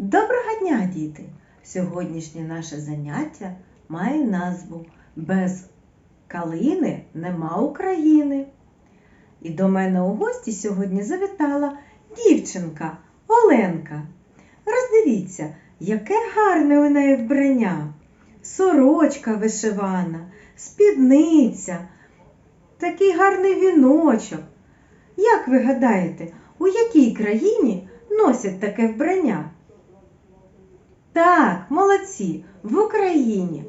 Доброго дня, діти! Сьогоднішнє наше заняття має назву Без калини нема України. І до мене у гості сьогодні завітала дівчинка Оленка. Роздивіться, яке гарне у неї вбрання. Сорочка вишивана, спідниця, такий гарний віночок. Як ви гадаєте, у якій країні носять таке вбрання? Так, молодці, в Україні.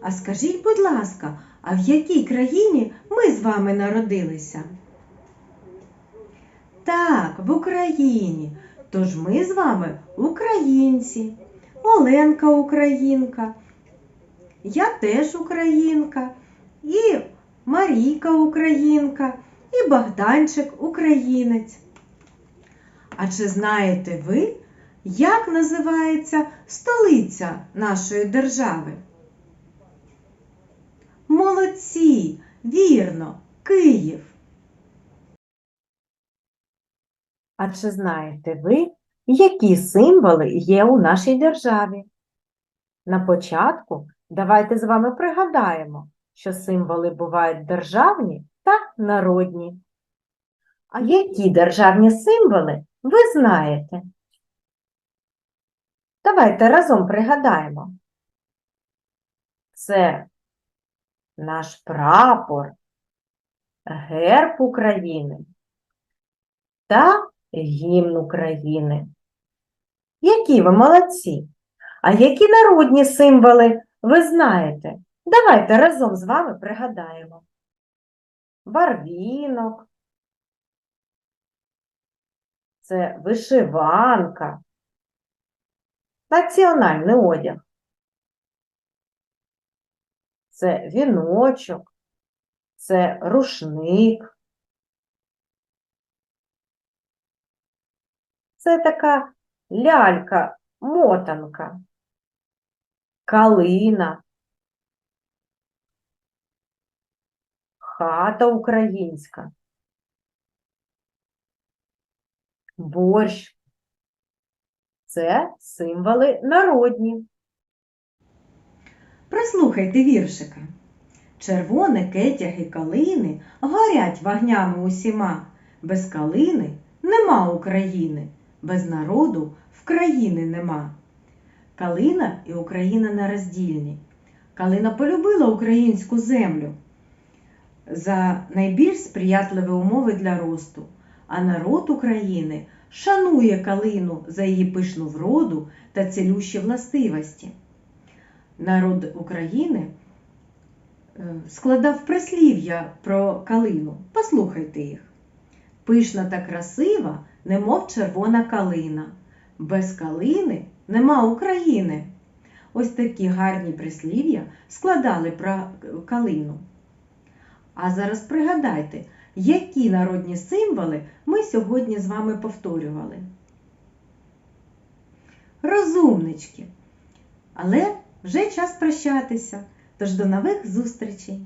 А скажіть, будь ласка, а в якій країні ми з вами народилися? Так, в Україні. Тож ми з вами українці. Оленка українка. Я теж українка. І Марійка українка, і Богданчик українець. А чи знаєте ви, як називається столиця нашої держави? Молодці, вірно, Київ. А чи знаєте ви, які символи є у нашій державі? На початку давайте з вами пригадаємо, що символи бувають державні та народні. А які державні символи ви знаєте? Давайте разом пригадаємо. Це наш прапор, герб України та гімн України. Які ви молодці! А які народні символи ви знаєте? Давайте разом з вами пригадаємо. Барвінок. Це вишиванка. Національний одяг. Це віночок, це рушник. Це така лялька-мотанка, калина, хата українська, борщ. Це символи народні. Прослухайте віршика. Червоне кетяги калини горять вогнями усіма. Без калини нема України, без народу в країни нема. Калина і Україна нероздільні. Калина полюбила українську землю за найбільш сприятливі умови для росту, а народ України шанує калину за її пишну вроду та цілющі властивості. Народ України е, складав прислів'я про калину. Послухайте їх. Пишна та красива, немов червона калина. Без калини нема України. Ось такі гарні прислів'я складали про калину. А зараз пригадайте, які народні символи ми сьогодні з вами повторювали. Розумнички. Але вже час прощатися. Тож до нових зустрічей!